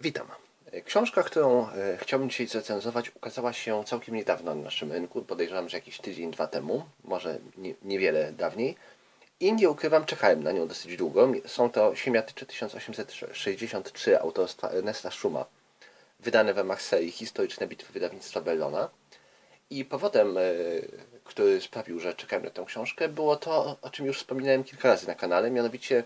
Witam. Książka, którą e, chciałbym dzisiaj zrecenzować, ukazała się całkiem niedawno na naszym rynku. Podejrzewam, że jakiś tydzień, dwa temu, może nie, niewiele dawniej. I nie ukrywam, czekałem na nią dosyć długo. Są to Siemiatycze 1863 autorstwa Ernesta Schuma, wydane w ramach serii Historyczne bitwy wydawnictwa Bellona. I powodem, e, który sprawił, że czekałem na tę książkę, było to, o czym już wspominałem kilka razy na kanale, mianowicie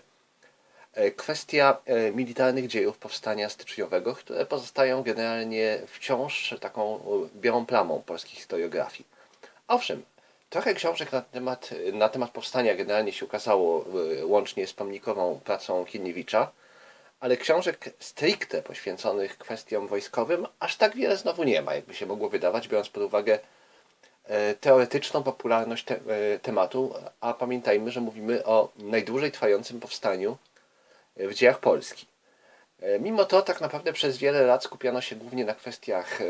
kwestia e, militarnych dziejów powstania styczniowego, które pozostają generalnie wciąż taką białą plamą polskiej historiografii. Owszem, trochę książek na temat, na temat powstania generalnie się ukazało e, łącznie z pomnikową pracą Kieniewicza, ale książek stricte poświęconych kwestiom wojskowym aż tak wiele znowu nie ma, jakby się mogło wydawać, biorąc pod uwagę teoretyczną popularność te, tematu, a pamiętajmy, że mówimy o najdłużej trwającym powstaniu w dziejach Polski. E, mimo to tak naprawdę przez wiele lat skupiano się głównie na kwestiach e,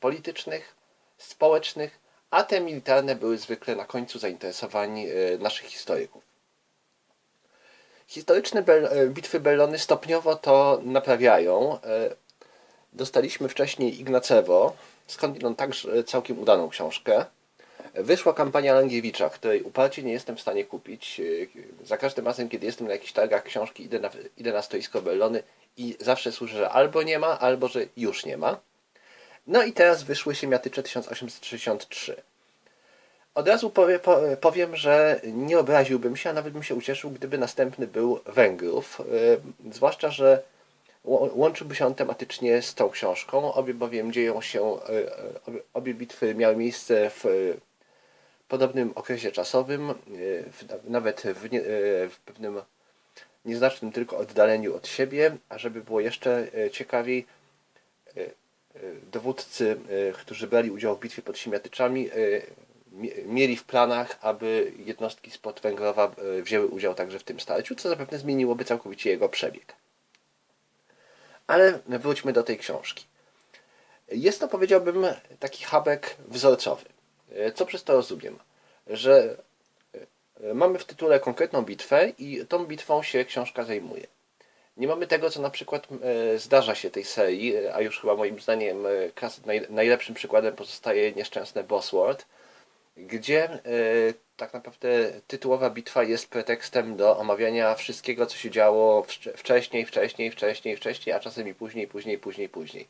politycznych, społecznych, a te militarne były zwykle na końcu zainteresowań e, naszych historyków. Historyczne bitwy Bellony stopniowo to naprawiają. Dostaliśmy wcześniej Ignacewo, skądinąd także całkiem udaną książkę. Wyszła kampania Langiewicza, której uparcie nie jestem w stanie kupić. Za każdym razem, kiedy jestem na jakichś targach książki, idę na, idę na stoisko Bellony i zawsze słyszę, że albo nie ma, albo że już nie ma. No i teraz wyszły się Miatycze 1863. Od razu powie, powiem, że nie obraziłbym się, a nawet bym się ucieszył, gdyby następny był Węgrów. Yy, zwłaszcza, że łączyłby się on tematycznie z tą książką. Obie bowiem dzieją się, obie bitwy miały miejsce w podobnym okresie czasowym, e, nawet w, nie, e, w pewnym nieznacznym tylko oddaleniu od siebie, a żeby było jeszcze e, ciekawiej, dowódcy, którzy brali udział w bitwie pod Siemiatyczami, mieli w planach, aby jednostki spod Węgrowa wzięły udział także w tym starciu, co zapewne zmieniłoby całkowicie jego przebieg. Ale wróćmy do tej książki. Jest to, powiedziałbym, taki habek wzorcowy. Co przez to rozumiem? Że e, mamy w tytule konkretną bitwę i tą bitwą się książka zajmuje. Nie mamy tego, co na przykład e, zdarza się tej serii, a już chyba moim zdaniem e, najlepszym przykładem pozostaje nieszczęsne Bosworth, gdzie tak naprawdę tytułowa bitwa jest pretekstem do omawiania wszystkiego, co się działo wcześniej, wcześniej, wcześniej, wcześniej, a czasem i później, później, później, później.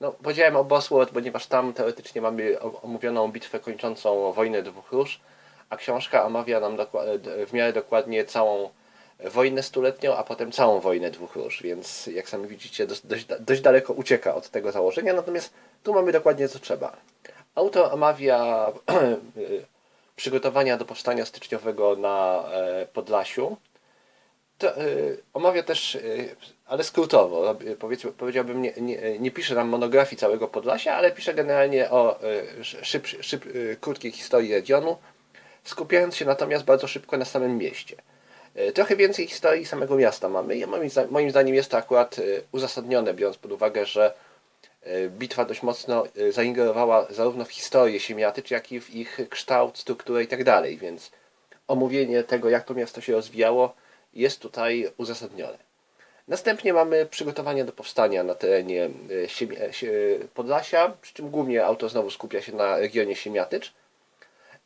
No, powiedziałem o Bosworth, ponieważ tam teoretycznie mamy omówioną bitwę kończącą wojnę dwóch róż, a książka omawia nam w miarę dokładnie całą wojnę stuletnią, a potem całą wojnę dwóch róż, więc jak sami widzicie, dość, dość, daleko ucieka od tego założenia, natomiast tu mamy dokładnie co trzeba. Autor omawia przygotowania do powstania styczniowego na e, Podlasiu, to, y, omawia też, y, ale skrótowo, powiedziałbym, nie, nie, nie pisze nam monografii całego Podlasia, ale pisze generalnie o y, szyb, szyb, krótkiej historii regionu, skupiając się natomiast bardzo szybko na samym mieście. Trochę więcej historii samego miasta mamy i moim zdaniem jest to akurat uzasadnione, biorąc pod uwagę, że bitwa dość mocno zaingerowała zarówno w historię Siemiatycz, jak i w ich kształt, strukturę itd., tak więc omówienie tego, jak to miasto się rozwijało, jest tutaj uzasadnione. Następnie mamy przygotowania do powstania na terenie e, e, Podlasia, przy czym głównie autor znowu skupia się na regionie Siemiatycz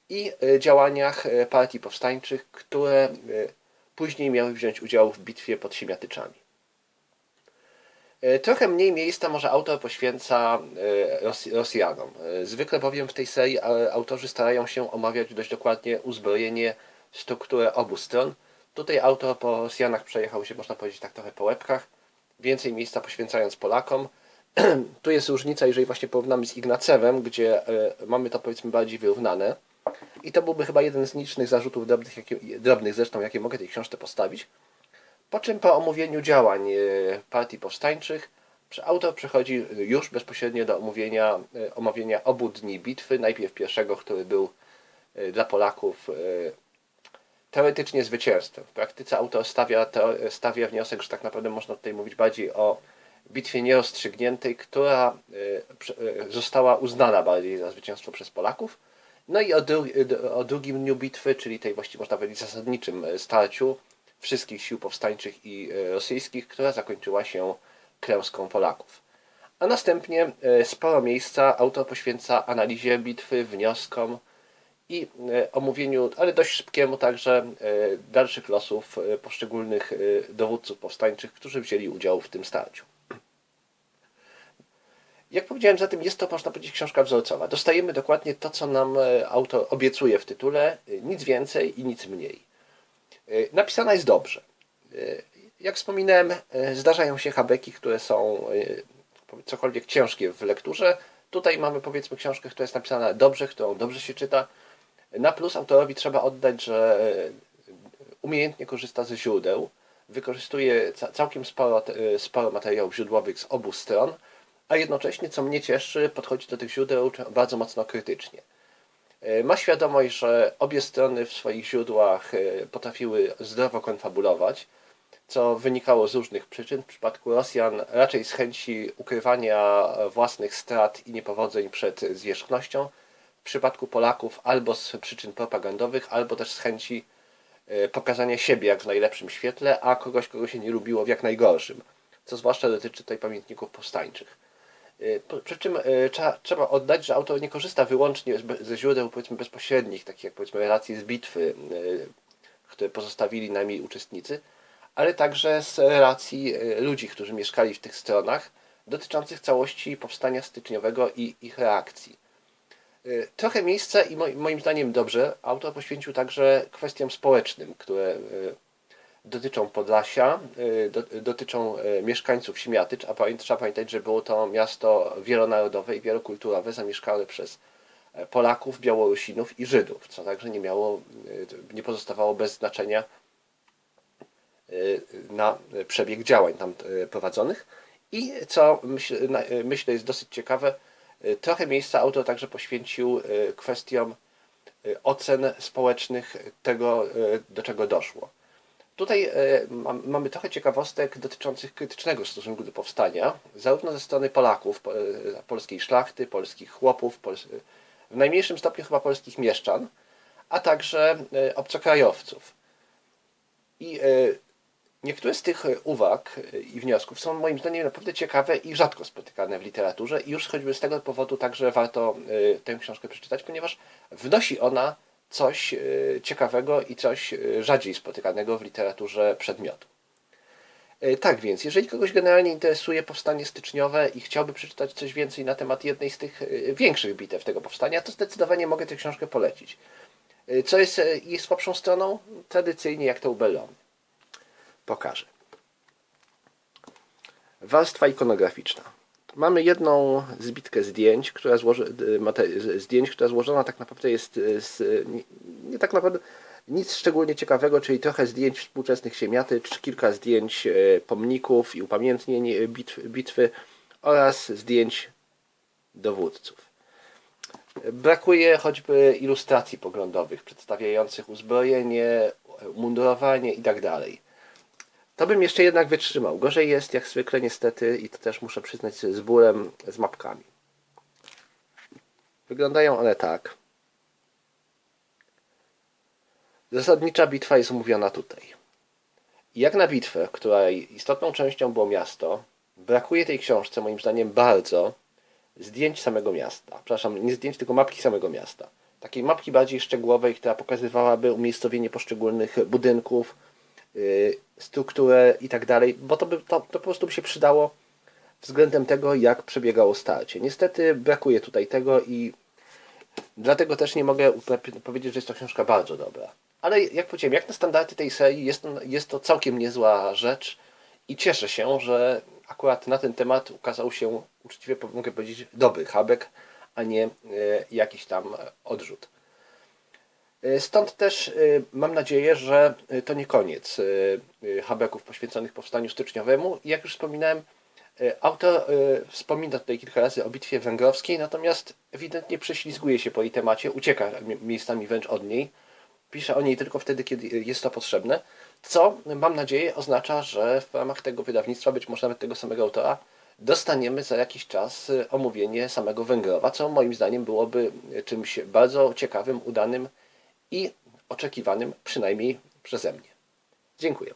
i e, działaniach partii powstańczych, które później miały wziąć udział w bitwie pod Siemiatyczami. Trochę mniej miejsca może autor poświęca Rosjanom. Zwykle bowiem w tej serii autorzy starają się omawiać dość dokładnie uzbrojenie, strukturę obu stron, Tutaj autor po Rosjanach przejechał się, można powiedzieć, tak trochę po łebkach, więcej miejsca poświęcając Polakom. tu jest różnica, jeżeli właśnie porównamy z Ignacewem, gdzie e, mamy to powiedzmy bardziej wyrównane. I to byłby chyba jeden z licznych zarzutów drobnych, jakie, drobnych zresztą, jakie mogę tej książce postawić. Po czym po omówieniu działań e, partii powstańczych, autor przechodzi już bezpośrednio do omówienia, e, omówienia obu dni bitwy. Najpierw pierwszego, który był dla Polaków teoretycznie zwycięstwem. W praktyce autor stawia, stawia wniosek, że tak naprawdę można tutaj mówić bardziej o bitwie nierozstrzygniętej, która e, e, została uznana bardziej za zwycięstwo przez Polaków. No i o, dru o drugim dniu bitwy, czyli tej właściwie można powiedzieć zasadniczym starciu wszystkich sił powstańczych i rosyjskich, która zakończyła się klęską Polaków. A następnie sporo miejsca autor poświęca analizie bitwy, wnioskom i e, omówieniu, ale dość szybkiemu także, e, dalszych losów e, poszczególnych dowódców powstańczych, którzy wzięli udział w tym starciu. Jak powiedziałem, zatem jest to, można powiedzieć, książka wzorcowa. Dostajemy dokładnie to, co nam autor obiecuje w tytule, nic więcej i nic mniej. Napisana jest dobrze. Jak wspominałem, zdarzają się habeki, które są cokolwiek ciężkie w lekturze. Tutaj mamy powiedzmy książkę, która jest napisana dobrze, którą dobrze się czyta. Na plus autorowi trzeba oddać, że e, umiejętnie korzysta ze źródeł, wykorzystuje ca- całkiem sporo, e, sporo materiałów źródłowych z obu stron, a jednocześnie, co mnie cieszy, podchodzi do tych źródeł bardzo mocno krytycznie. E, Ma świadomość, że obie strony w swoich źródłach potrafiły zdrowo konfabulować, co wynikało z różnych przyczyn. W przypadku Rosjan raczej z chęci ukrywania własnych strat i niepowodzeń przed zwierzchnością. Przypadku Polaków albo z przyczyn propagandowych, albo też z chęci e, pokazania siebie jak w najlepszym świetle, a kogoś, kogo się nie lubiło w jak najgorszym. Co zwłaszcza dotyczy tutaj pamiętników powstańczych. E, Przy czym e, trzeba, trzeba oddać, że autor nie korzysta wyłącznie ze źródeł powiedzmy bezpośrednich, takich jak powiedzmy relacje z bitwy, które pozostawili nami uczestnicy, ale także z relacji ludzi, którzy mieszkali w tych stronach, dotyczących całości powstania styczniowego i ich reakcji. E, Trochę miejsca i moi- moim zdaniem dobrze autor poświęcił także kwestiom społecznym, które e, dotyczą Podlasia, y, do, dotyczą y, mieszkańców Siemiatycz, a trzeba pamiętać, że było to miasto wielonarodowe i wielokulturowe, zamieszkałe przez e, Polaków, Białorusinów i Żydów, co także nie miało, y, nie pozostawało bez znaczenia y, na przebieg działań tam y, prowadzonych. I co y, myślę jest dosyć ciekawe, y, trochę miejsca autor także poświęcił y, kwestiom y, ocen społecznych tego, y, do czego doszło. Tutaj mam, mamy trochę ciekawostek dotyczących krytycznego stosunku do powstania, zarówno ze strony Polaków, po- polskiej szlachty, polskich chłopów, w najmniejszym stopniu chyba polskich mieszczan, a także obcokrajowców. I niektóre z tych e, uwag e, i wniosków są moim zdaniem naprawdę ciekawe i rzadko spotykane w literaturze i już choćby z tego powodu także warto e, tę książkę przeczytać, ponieważ wnosi ona coś ciekawego i coś rzadziej spotykanego w literaturze przedmiotu. Tak więc, jeżeli kogoś generalnie interesuje powstanie styczniowe i chciałby przeczytać coś więcej na temat jednej z tych większych bitew tego powstania, to zdecydowanie mogę tę książkę polecić. Co jest jej słabszą stroną? Tradycyjnie jak to u Bellamy. Pokażę. Warstwa ikonograficzna. Mamy jedną zbitkę zdjęć, która złoży, zdjęć, która złożona tak naprawdę jest y, z, y, nie, nie tak naprawdę nic szczególnie ciekawego, czyli trochę zdjęć współczesnych siemiatycz, kilka zdjęć e, pomników i upamiętnień e, bitw, bitwy oraz zdjęć dowódców. Brakuje choćby ilustracji poglądowych przedstawiających uzbrojenie, umundurowanie itd. To bym jeszcze jednak wytrzymał. Gorzej jest, jak zwykle niestety, i to też muszę przyznać z bólem, z mapkami. Wyglądają one tak. Zasadnicza bitwa jest omówiona tutaj. Jak na bitwę, której istotną częścią było miasto, brakuje tej książce moim zdaniem bardzo zdjęć samego miasta. Przepraszam, nie zdjęć, tylko mapki samego miasta. Takiej mapki bardziej szczegółowej, która pokazywałaby umiejscowienie poszczególnych budynków, strukturę i tak dalej, bo to, by, to, to po prostu by się przydało względem tego, jak przebiegało starcie. Niestety brakuje tutaj tego i dlatego też nie mogę powiedzieć, że jest to książka bardzo dobra. Ale jak powiedziałem, jak na standardy tej serii jest to, jest to całkiem niezła rzecz i cieszę się, że akurat na ten temat ukazał się, uczciwie mogę powiedzieć, dobry habek, a nie e, jakiś tam odrzut. E, Stąd też e, mam nadzieję, że e, to nie koniec habeków poświęconych powstaniu styczniowemu. Jak już wspominałem, autor wspomina tutaj kilka razy o bitwie węgrowskiej, natomiast ewidentnie prześlizguje się po jej temacie, ucieka mi- miejscami wręcz od niej. Pisze o niej tylko wtedy, kiedy jest to potrzebne, co mam nadzieję oznacza, że w ramach tego wydawnictwa, być może nawet tego samego autora, dostaniemy za jakiś czas omówienie samego Węgrowa, co moim zdaniem byłoby czymś bardzo ciekawym, udanym i oczekiwanym przynajmniej przeze mnie. Dziękuję.